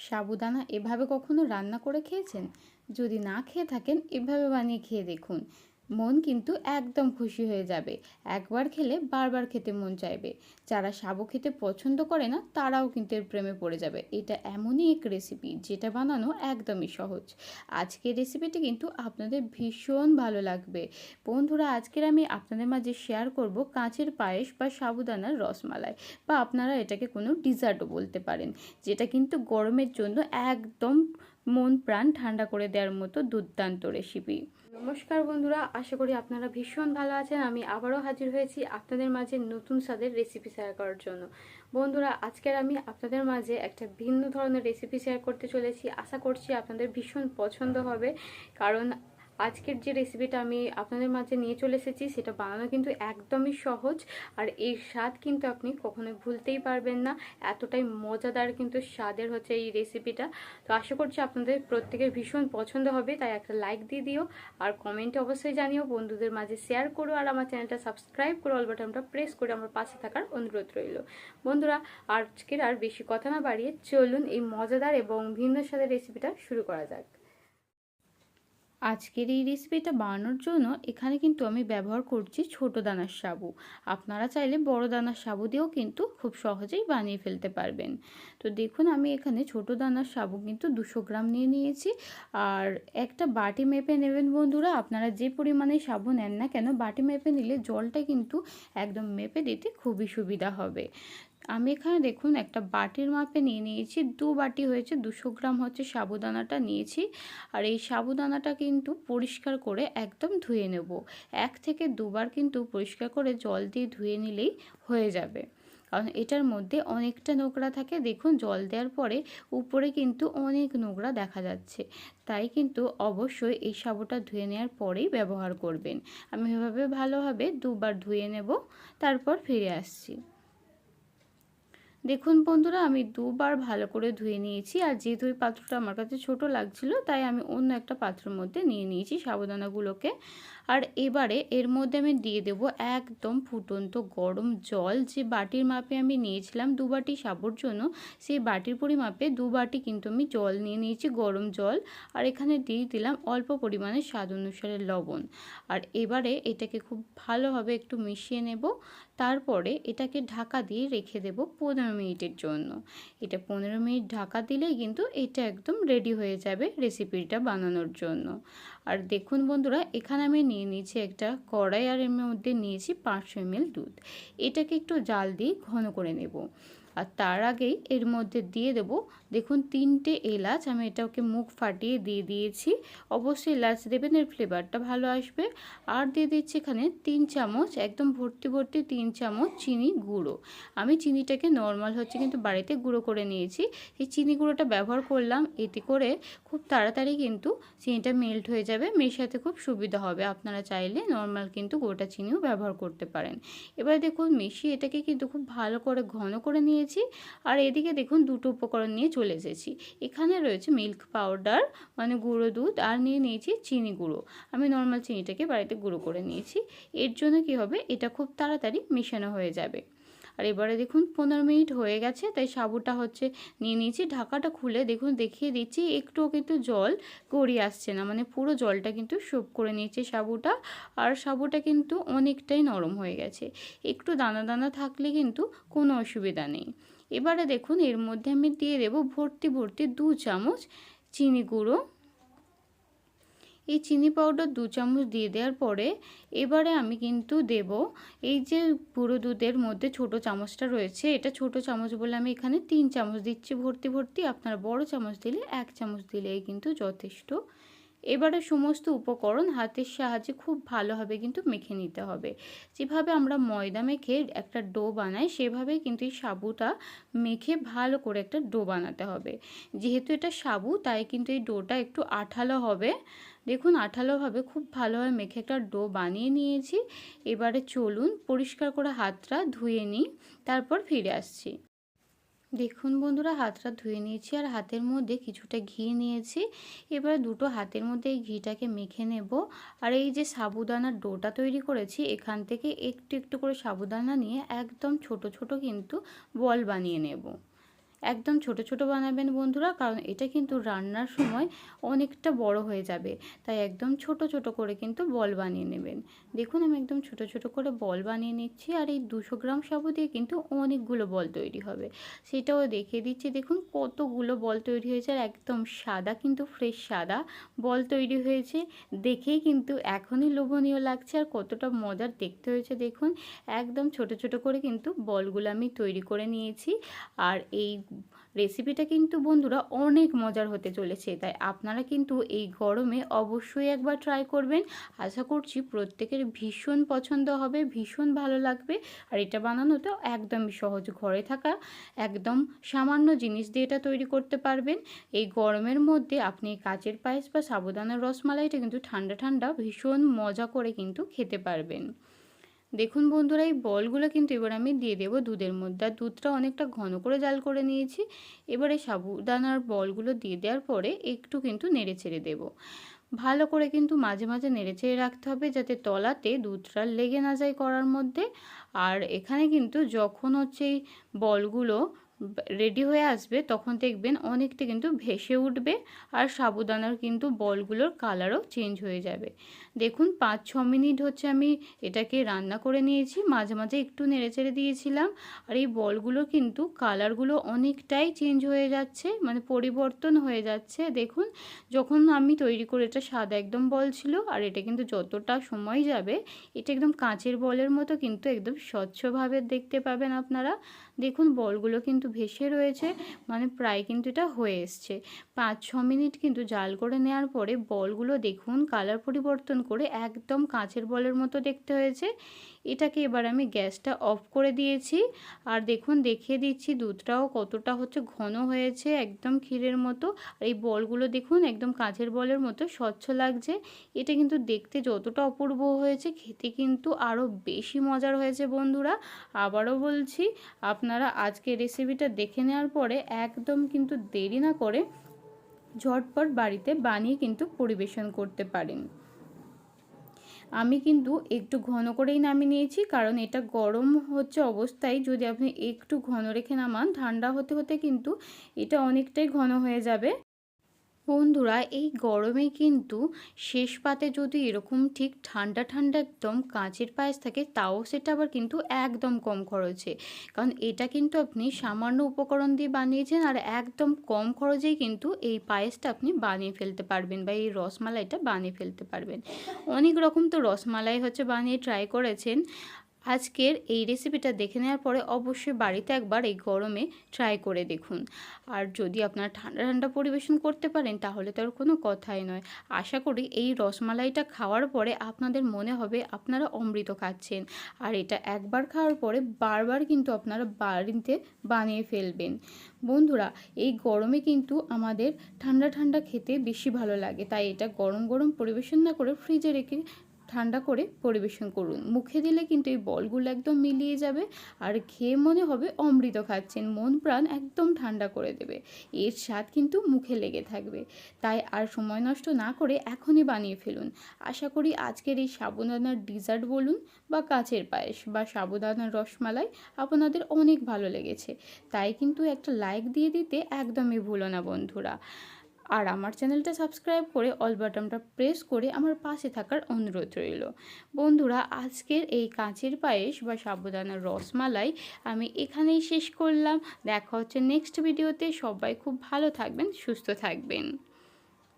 সাবুদানা এভাবে কখনো রান্না করে খেয়েছেন? যদি না খেয়ে থাকেন এভাবে বানিয়ে খেয়ে দেখুন। মন কিন্তু একদম খুশি হয়ে যাবে। একবার খেলে বারবার খেতে মন চাইবে। যারা সাবু খেতে পছন্দ করে না, তারাও কিন্তু এর প্রেমে পড়ে যাবে। এটা এমনই এক রেসিপি যেটা বানানো একদমই সহজ। আজকের রেসিপিটি কিন্তু আপনাদের ভীষণ ভালো লাগবে। বন্ধুরা, আজকের আমি আপনাদের মাঝে শেয়ার করব কাঁচের পায়েস বা সাবুদানার রসমালাই, বা আপনারা এটাকে কোনো ডিজার্টও বলতে পারেন, যেটা কিন্তু গরমের জন্য একদম মন প্রাণ ঠান্ডা করে দেওয়ার মতো দুর্দান্ত রেসিপি নমস্কার বন্ধুরা, আশা করি আপনারা ভীষণ ভালো আছেন। আমি আবারও হাজির হয়েছি আপনাদের মাঝে নতুন স্বাদের রেসিপি শেয়ার করার জন্য। বন্ধুরা, আজকের আমি আপনাদের মাঝে একটা ভিন্ন ধরনের রেসিপি শেয়ার করতে চলেছি। আশা করছি আপনাদের ভীষণ পছন্দ হবে। কারণ আজকের যে রেসিপিটা আমি আপনাদের মাঝে নিয়ে চলে এসেছি, সেটা বানানো কিন্তু একদমই সহজ। আর এই স্বাদ কিন্তু আপনি কখনোই ভুলতেই পারবেন না। এতটাই মজাদার কিন্তু স্বাদের হচ্ছে এই রেসিপিটা তো আশা করছি আপনাদের প্রত্যেকের ভীষণ পছন্দ হবে, তাই একটা লাইক দিয়ে দিও। আর কমেন্টে অবশ্যই জানিও, বন্ধুদের মাঝে শেয়ার করো, আর আমার চ্যানেলটা সাবস্ক্রাইব করো অল বাটনটা প্রেস করে আমার পাশে থাকার অনুরোধ রইল। বন্ধুরা, আজকের আর বেশি কথা না বাড়িয়ে চলুন এই মজাদার এবং ভিন্ন স্বাদের রেসিপিটা শুরু করা যাক। আজকের এই রেসিপিটা বানানোর জন্য এখানে কিন্তু আমি ব্যবহার করছি ছোট দানার সাবু। আপনারা চাইলে বড় দানার সাবু দিয়েও কিন্তু খুব সহজেই বানিয়ে ফেলতে পারবেন। তো দেখুন, আমি এখানে ছোট দানার সাবু কিন্তু দুশো গ্রাম নিয়ে নিয়েছি। আর একটা বাটি মেপে নেবেন বন্ধুরা, আপনারা যে পরিমাণে সাবু নেন না কেন, বাটি মেপে নিলে জলটা কিন্তু একদম মেপে দিতে খুবই সুবিধা হবে। আমি এখানে দেখুন একটা বাটির মাপে নিয়ে নিয়েছি। দু বাটি হয়েছে, দুশো গ্রাম হচ্ছে সাবুদানাটা নিয়েছি। আর এই সাবুদানাটা কিন্তু পরিষ্কার করে একদম ধুয়ে নেব। এক থেকে দুবার কিন্তু পরিষ্কার করে জল দিয়ে ধুয়ে নিলেই হয়ে যাবে। কারণ এটার মধ্যে অনেকটা নোংরা থাকে। দেখুন জল দেওয়ার পরে উপরে কিন্তু অনেক নোংরা দেখা যাচ্ছে। তাই কিন্তু অবশ্যই এই সাবুটা ধুয়ে নেওয়ার পরেই ব্যবহার করবেন। আমি এভাবে ভালোভাবে দুবার ধুয়ে নেব, তারপর ফিরে আসছি। দেখুন বন্ধুরা, আমি দুবার ভালো করে ধুয়ে নিয়েছি। আর যেহেতু ওই পাত্রটা আমার কাছে ছোট লাগছিল, তাই আমি অন্য একটা পাত্রের মধ্যে নিয়ে নিয়েছি সাবুদানাগুলোকে আর এবারে এর মধ্যে আমি দিয়ে দেব একদম ফুটন্ত গরম জল। যে বাটির মাপে আমি নিয়েছিলাম দু বাটি সাবুর জন্য, সেই বাটির পরিমাপে দু বাটি কিন্তু আমি জল নিয়ে নিয়েছি, গরম জল। আর এখানে দিয়ে দিলাম অল্প পরিমাণে স্বাদ অনুসারে লবণ। আর এবারে এটাকে খুব ভালোভাবে একটু মিশিয়ে নেব। তারপরে এটাকে ঢাকা দিয়ে রেখে দেব পনেরো মিনিটের জন্য। এটা পনেরো মিনিট ঢাকা দিলেই কিন্তু এটা একদম রেডি হয়ে যাবে রেসিপিটা বানানোর জন্য। আর দেখুন বন্ধুরা, এখানে আমি নিয়ে নিয়েছি একটা কড়াই আর এর মধ্যে নিয়েছি পাঁচশো এম দুধ। এটাকে একটু জাল দিয়ে ঘন করে নেব। আর তার আগেই এর মধ্যে দিয়ে দেব। দেখুন, তিনটে এলাচ, আমি এটাকে মুখ ফাটিয়ে দিয়ে দিয়েছি। অবশ্যই এলাচ দেবেন, এর ফ্লেভারটা ভালো আসবে। আর দিয়ে দিচ্ছি এখানে তিন চামচ, একদম ভর্তি ভর্তি তিন চামচ চিনি গুঁড়ো। আমি চিনিটাকে নর্মাল হচ্ছে কিন্তু বাড়িতে গুঁড়ো করে নিয়েছি। এই চিনি গুঁড়োটা ব্যবহার করলাম, এতে করে খুব তাড়াতাড়ি কিন্তু চিনিটা মেল্ট হয়ে যাবে, মেশাতে খুব সুবিধা হবে। আপনারা চাইলে নর্মাল কিন্তু গোটা চিনিও ব্যবহার করতে পারেন। এবার দেখুন, মিশিয়ে এটাকে কিন্তু খুব ভালো করে ঘন করে নিয়েছি নিয়েছি। আর এদিকে দেখুন দুটো উপকরণ নিয়ে চলে এসেছি। এখানে রয়েছে মিল্ক পাউডার মানে গুঁড়ো দুধ, আর নিয়ে নিয়েছি চিনি গুঁড়ো। আমি নর্মাল চিনিটাকে বাড়িতে গুঁড়ো করে নিয়েছি। এর জন্য কি হবে? এটা খুব তাড়াতাড়ি মেশানো হয়ে যাবে। আর এবারে দেখুন পনেরো মিনিট হয়ে গেছে, তাই সাবুটা হচ্ছে নিয়ে নিয়েছি। ঢাকাটা খুলে দেখুন, দেখিয়ে দিচ্ছি, একটুও কিন্তু জল গড়িয়ে আসছে না মানে পুরো জলটা কিন্তু সোপ করে নিয়েছে সাবুটা। আর সাবুটা কিন্তু অনেকটাই নরম হয়ে গেছে, একটু দানা দানা থাকলে কিন্তু কোনো অসুবিধা নেই। এবারে দেখুন, এর মধ্যে আমি দিয়ে দেবো ভর্তি ভর্তি দু চামচ চিনি গুঁড়ো এই চিনি পাউডার দু চামচ দিয়ে দেওয়ার পরে এবারে আমি কিন্তু দেব এই যে পুরো দুধের মধ্যে ছোট চামচটা রয়েছে, এটা ছোট চামচ বলে আমি এখানে তিন চামচ দিচ্ছি ভর্তি ভর্তি। আপনারা বড় চামচ দিলে এক চামচ দিলেই কিন্তু যথেষ্ট। এবারে সমস্ত উপকরণ হাতের সাহায্যে খুব ভালোভাবে কিন্তু মেখে নিতে হবে। যেভাবে আমরা ময়দা মেখে একটা ডো বানাই, সেভাবেই কিন্তু এই সাবুটা মেখে ভালো করে একটা ডো বানাতে হবে। যেহেতু এটা সাবু, তাই কিন্তু এই ডোটা একটু আঠালো হবে। দেখুন, আঠালোভাবে খুব ভালোভাবে মেখে একটা ডো বানিয়ে নিয়েছি। এবারে চলুন পরিষ্কার করে হাতটা ধুয়ে নিই, তারপর ফিরে আসছি। দেখুন বন্ধুরা, হাতটা ধুয়ে নিয়েছি আর হাতের মধ্যে কিছুটা ঘি নিয়েছি। এবার দুটো হাতের মধ্যে এই ঘিটাকে মেখে নেব। আর এই যে সাবুদানার ডোটা তৈরি করেছি, এখান থেকে একটু একটু করে সাবুদানা নিয়ে একদম ছোট ছোট কিন্তু বল বানিয়ে নেব। একদম ছোট ছোট বানাবেন বন্ধুরা, কারণ এটা কিন্তু রান্নার সময় অনেকটা বড় হয়ে যাবে। তাই একদম ছোট ছোট করে কিন্তু বল বানিয়ে নেবেন। দেখুন, আমি একদম ছোট ছোট করে বল বানিয়ে নিচ্ছি, আর এই দুশো গ্রাম সাবু দিয়ে কিন্তু অনেকগুলো বল তৈরি হবে। সেটাও দেখিয়ে দিচ্ছি, দেখুন কতগুলো বল তৈরি হয়েছে, আর একদম সাদা কিন্তু ফ্রেশ সাদা বল তৈরি হয়েছে। দেখেই কিন্তু এখনই লোভনীয় লাগছে, আর কতটা মজার দেখতে হয়েছে, দেখুন। একদম ছোট ছোট করে কিন্তু বলগুলো আমি তৈরি করে নিয়েছি, আর এই রেসিপিটা কিন্তু বন্ধুরা অনেক মজার হতে চলেছে, তাই আপনারা কিন্তু এই গরমে অবশ্যই একবার ট্রাই করবেন। আশা করছি প্রত্যেকের ভীষণ পছন্দ হবে, ভীষণ ভালো লাগবে, আর এটা বানানো তো একদমই সহজ, ঘরে থাকা একদম সামান্য জিনিস দিয়ে এটা তৈরি করতে পারবেন। এই গরমের মধ্যে আপনি কাচের পায়েস বা সাবুদানার রসমালাইটা কিন্তু ঠান্ডা ঠান্ডা ভীষণ মজা করে কিন্তু খেতে পারবেন। দেখুন বন্ধুরা, এই বলগুলো কিন্তু এবার আমি দিয়ে দেবো দুধের মধ্যে। আর দুধটা অনেকটা ঘন করে জাল করে নিয়েছি। এবারে সাবুদানার বলগুলো দিয়ে দেওয়ার পরে একটু কিন্তু নেড়ে ছেড়ে দেবো। ভালো করে কিন্তু মাঝে মাঝে নেড়ে চেড়ে রাখতে হবে যাতে তলাতে দুধটা লেগে না যায় করার মধ্যে। আর এখানে কিন্তু যখন হচ্ছে এই বলগুলো রেডি হয়ে আসবে, তখন দেখবেন অনেকটা কিন্তু ভেসে উঠবে আর সাবুদানার কিন্তু বলগুলোর কালারও চেঞ্জ হয়ে যাবে। দেখুন, পাঁচ, ছ মিনিট হচ্ছে আমি এটাকে রান্না করে নিয়েছি, মাঝে মাঝে একটু নেড়েচেড়ে দিয়েছিলাম আর এই বলগুলো কিন্তু কালারগুলো অনেকটাই চেঞ্জ হয়ে যাচ্ছে মানে পরিবর্তন হয়ে যাচ্ছে। দেখুন, যখন আমি তৈরি করে, এটা সাদা একদম বল ছিল আর এটা কিন্তু যতটা সময় যাবে, এটা একদম কাঁচের বলের মতো কিন্তু একদম স্বচ্ছভাবে দেখতে পাবেন আপনারা। দেখুন, বলগুলো কিন্তু ভেসে রয়েছে মানে প্রায় কিন্তু এটা হয়ে এসছে। পাঁচ ছ মিনিট কিন্তু জাল করে নেওয়ার পরে বলগুলো দেখুন কালার পরিবর্তন করে একদম কাঁচের বলের মতো দেখতে হয়েছে। এটাকে এবার আমি গ্যাসটা অফ করে দিয়েছি। আর দেখুন, দেখিয়ে দিচ্ছি দুধটাও কতটা হচ্ছে ঘন হয়েছে একদম ক্ষীরের মতো। আর এই বলগুলো দেখুন, একদম কাঁচের বলের মতো স্বচ্ছ লাগছে। এটা কিন্তু দেখতে যতটা অপূর্ব হয়েছে, খেতে কিন্তু আরও বেশি মজার হয়েছে বন্ধুরা। আবারও বলছি, আপনারা আজকে রেসিপিটা দেখে নেওয়ার পরে একদম কিন্তু দেরি না করে ঝটপট বাড়িতে বানিয়ে কিন্তু পরিবেশন করতে পারেন। আমি কিন্তু একটু ঘন করেই নামিয়ে নিয়েছি, কারণ এটা গরম হচ্ছে অবস্থায়, যদি আপনি একটু ঘন রেখে নামান, ঠান্ডা হতে হতে কিন্তু এটা অনেকটাই ঘন হয়ে যাবে। বন্ধুরা, এই গরমে কিন্তু শেষ পাতে যদি এরকম ঠিক ঠান্ডা ঠান্ডা একদম কাঁচের পায়েস থাকে, তাও সেটা আবার কিন্তু একদম কম খরচে। কারণ এটা কিন্তু আপনি সামান্য উপকরণ দিয়ে বানিয়েছেন আর একদম কম খরচেই কিন্তু এই পায়েসটা আপনি বানিয়ে ফেলতে পারবেন বা এই রসমালাইটা বানিয়ে ফেলতে পারবেন। অনেক রকম তো রসমালাই হচ্ছে বানিয়ে ট্রাই করেছেন। আজকের এই রেসিপিটা দেখে নেওয়ার পরে অবশ্যই বাড়িতে একবার এই গরমে ট্রাই করে দেখুন। আর যদি আপনারা ঠান্ডা ঠান্ডা পরিবেশন করতে পারেন, তাহলে তার কোনো কথাই নয়। আশা করি এই রসমালাইটা খাওয়ার পরে আপনাদের মনে হবে আপনারা অমৃত খাচ্ছেন। আর এটা একবার খাওয়ার পরে বারবার কিন্তু আপনারা বাড়িতে বানিয়ে ফেলবেন। বন্ধুরা, এই গরমে কিন্তু আমাদের ঠান্ডা ঠান্ডা খেতে বেশি ভালো লাগে। তাই এটা গরম গরম পরিবেশন না করে ফ্রিজে রেখে ঠান্ডা করে পরিবেশন করুন। মুখে দিলে কিন্তু এই বলগুলো একদম মিলিয়ে যাবে আর খেয়ে মনে হবে অমৃত খাচ্ছেন। মন প্রাণ একদম ঠান্ডা করে দেবে। এর স্বাদ কিন্তু মুখে লেগে থাকবে। তাই আর সময় নষ্ট না করে এখনই বানিয়ে ফেলুন। আশা করি আজকের এই সাবুদানার ডিজার্ট বলুন বা কাচের পায়েস বা সাবুদানার রসমালাই আপনাদের অনেক ভালো লেগেছে। তাই কিন্তু একটা লাইক দিয়ে দিতে একদমই ভুলো না বন্ধুরা। আর আমার চ্যানেলটা সাবস্ক্রাইব করে অল বাটনটা প্রেস করে আমার পাশে থাকার অনুরোধ রইল। বন্ধুরা, আজকের এই কাঁচের পায়েস বা সাবুদানার রসমালাই আমি এখানেই শেষ করলাম। দেখা হচ্ছে নেক্সট ভিডিওতে সবাই খুব ভালো থাকবেন, সুস্থ থাকবেন।